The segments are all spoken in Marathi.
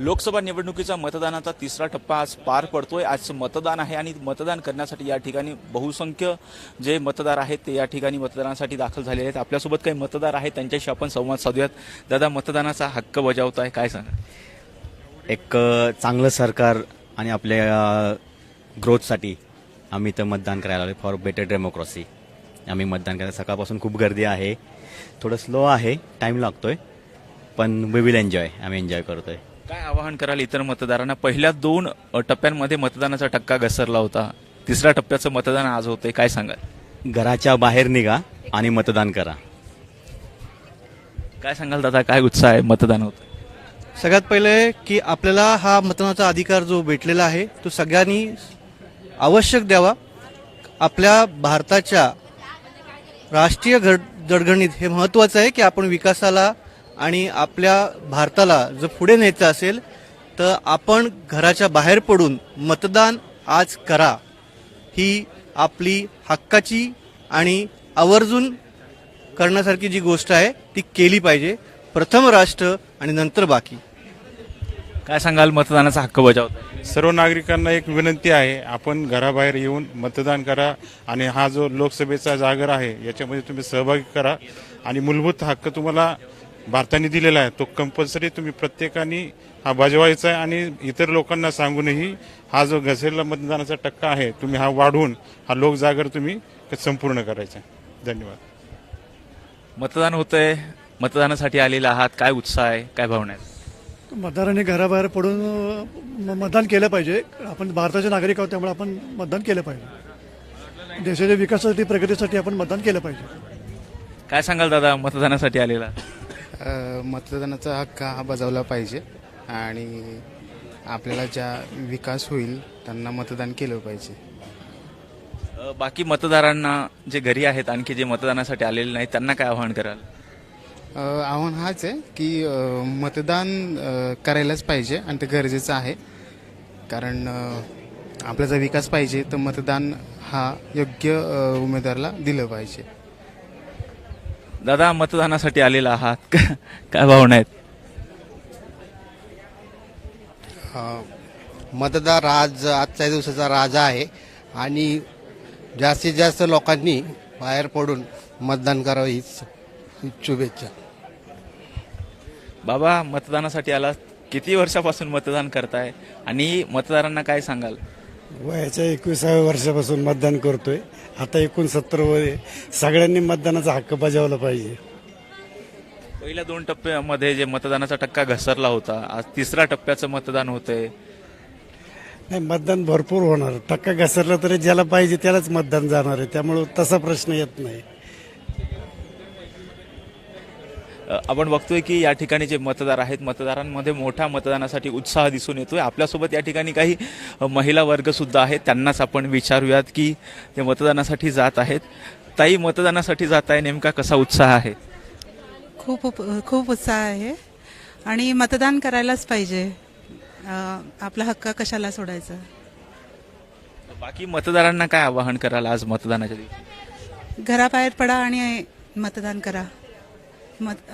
लोकसभा निवडणुकीचा मतदानाचा तिसरा टप्पा आज पार पडतोय. आज मतदान आहे आणि मतदान करण्यासाठी या ठिकाणी बहुसंख्य जे मतदार आहेत ते या ठिकाणी मतदानासाठी दाखल झालेले आहेत. आपल्यासोबत काही मतदार आहेत त्यांच्याशी आपण संवाद साधूयात. दादा मतदानाचा हक्क बजावताय काय सांगा एक चांगलं सरकार आणि आपल्या ग्रोथसाठी आम्ही इथं मतदान करायला आलो फॉर बेटर डेमोक्रेसी आम्ही मतदान करायला सकाळपासून खूप गर्दी आहे. थोडं स्लो आहे टाईम लागतोय पण वी विल एन्जॉय आम्ही एन्जॉय करतोय. काय आवाहन कराल इतर मतदारांना? पहिल्या दोन टप्प्यांमध्ये मतदानाचा टक्का घसरला होता. तिसऱ्या टप्प्याचं मतदान आज होतंय. काय सांगाल? घराच्या बाहेर निघा आणि मतदान करा. काय सांगाल दादा? काय उत्साह आहे मतदान होतं? सगळ्यात पहिले की आपल्याला हा मतदानाचा अधिकार जो भेटलेला आहे तो सगळ्यांनी आवश्यक द्यावा. आपल्या भारताच्या राष्ट्रीय घड जडगणित हे महत्त्वाचं आहे की आपण विकासाला आणि आपल्या भारताला जर पुढे न्यायचं असेल तर आपण घराच्या बाहेर पडून मतदान आज करा. ही आपली हक्काची आणि आवर्जून करण्यासारखी जी गोष्ट आहे ती केली पाहिजे. प्रथम राष्ट्र आणि नंतर बाकी. काय सांगाल मतदानाचा हक्क बजावताय? सर्व नागरिकांना एक विनंती आहे आपण घराबाहेर येऊन मतदान करा आणि हा जो लोकसभेचा जागर आहे याच्यामध्ये तुम्ही सहभागी करा. आणि मूलभूत हक्क तुम्हाला भारताने दिलेला आहे. तो कंपल्सरी तुम्ही प्रत्येकाने हा बजवायचा आहे आणि इतर लोकांना सांगूनही हा जो घसरलेला मतदानाचा टक्का आहे तुम्ही हा वाढवून हा लोकजागर तुम्ही संपूर्ण करायचा आहे. धन्यवाद. मतदान होतंय. मतदानासाठी आलेला आहात. काय उत्साह आहे? काय भावना आहेत? मतदारांनी घराबाहेर पडून मतदान केलं पाहिजे. आपण भारताचे नागरिक आहोत त्यामुळे आपण मतदान केलं पाहिजे. देशाच्या विकासासाठी प्रगतीसाठी आपण मतदान केलं पाहिजे. काय सांगाल दादा? मतदानासाठी आलेला? मतदानाचा हक्क हा बजावला पाहिजे आणि आपल्याला ज्या विकास होईल त्यांना मतदान केलं पाहिजे. बाकी मतदारांना जे घरी आहेत आणखी जे मतदानासाठी आलेले नाहीत त्यांना काय आवाहन कराल? आव्हान हाच आहे की मतदान करायलाच पाहिजे आणि ते गरजेचं आहे. कारण आपला जर विकास पाहिजे तर मतदान हा योग्य उमेदवाराला दिलं पाहिजे. दादा मतदानासाठी आलेला आहात. काय भावना आहेत? मतदार आज आजच्या दिवसाचा राजा आहे आणि जास्तीत जास्त लोकांनी बाहेर पडून मतदान करावं हीच शुभेच्छा. बाबा मतदानासाठी आला किती वर्षापासून मतदान करताय? आणि मतदारांना काय सांगाल? वयाच्या एकविसाव्या वर्षापासून मतदान करतोय. आता एकोणसत्तर वय सगळ्यांनी मतदानाचा हक्क बजावला पाहिजे. पहिल्या दोन टप्प्यामध्ये जे मतदानाचा टक्का घसरला होता आज तिसऱ्या टप्प्याचं मतदान होतंय. नाही मतदान भरपूर होणार. टक्का घसरला तरी ज्याला पाहिजे त्यालाच मतदान जाणार आहे. त्यामुळे तसा प्रश्न येत नाही. आपण बघतोय की या ठिकाणी जे मतदार आहेत मतदारांमध्ये मोठा मतदानासाठी उत्साह दिसून येतोय. आपल्यासोबत या ठिकाणी काही महिला वर्ग सुद्धा आहेत. त्यांनाच आपण विचारूयात की ते मतदानासाठी जात आहेत. ताई मतदानासाठी जात आहे नेमका कसा उत्साह आहे? खूप खूप उत्साह आहे आणि मतदान करायलाच पाहिजे. आपला हक्क कशाला सोडायचा? बाकी मतदारांना काय आवाहन कराल आज मतदानाच्या दिवशी? घराबाहेर पडा आणि मतदान करा. मत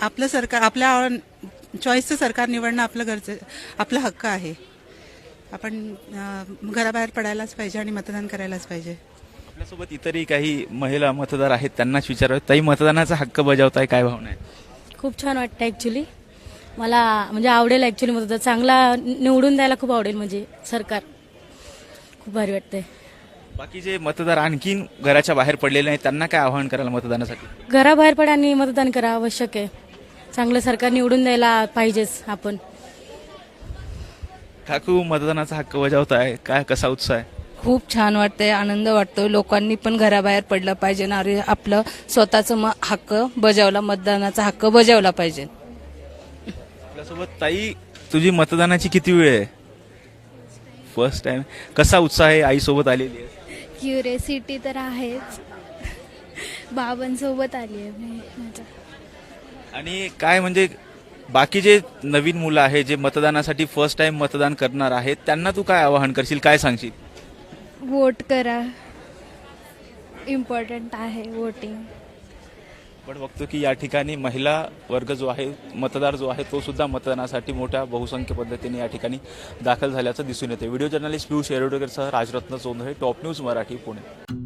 आपलं सरकार आपल्या चॉईसचं सरकार निवडणं आपलं गरजे आपला हक्क आहे. आपण घराबाहेर पडायलाच पाहिजे आणि मतदान करायलाच पाहिजे. आपल्यासोबत इतरही काही महिला मतदार आहेत त्यांनाच विचारूयात ताई मतदानाचा हक्क बजावताय काय भावना आहे खूप छान वाटतं ॲक्च्युली मला म्हणजे आवडेल ॲक्च्युली मतदार. चांगला निवडून द्यायला खूप आवडेल म्हणजे सरकार. खूप भारी वाटतंय. बाकी जे मतदार आणखीन घराच्या बाहेर पडलेले आहेत त्यांना काय आवाहन कराल मतदानासाठी? घराबाहेर पडा आणि मतदान करा आवश्यक आहे. चांगलं सरकार निवडून द्यायला पाहिजेच आपण. काकू मतदानाचा हक्क बजावताय काय कसा उत्साह आहे? खूप छान वाटतंय आनंद वाटतोय. लोकांनी पण घराबाहेर पडलं पाहिजे ना अरे आपलं स्वतःचं म हक्क बजावला मतदानाचा हक्क बजावला पाहिजे. आपल्यासोबत ताई तुझी मतदानाची किती वेळ आहे? फर्स्ट टाइम कसा उत्साह आहे आई सोबत आलेली आहे? क्युरियोसिटी तर आहेच. बाबांसोबत आली आहे मी माझ्या. आणि काय म्हणजे बाकी जे नवीन मुलं आहे जे मतदानासाठी फर्स्ट टाइम मतदान करणार आहेत त्यांना तू काय आवाहन करशील काय सांगशील? वोट करा. इम्पॉर्टंट आहे वोटिंग आपण बघतो की या ठिकाणी महिला वर्ग जो आहे मतदार जो आहे तो सुद्धा मतदानासाठी मोठ्या बहुसंख्य पद्धतीने या ठिकाणी दाखल झाल्याचं दिसून येते व्हिडिओ जर्नलिस्ट पियुष येरोडकरसह राजरत्न चोंदळे टॉप न्यूज मराठी पुणे.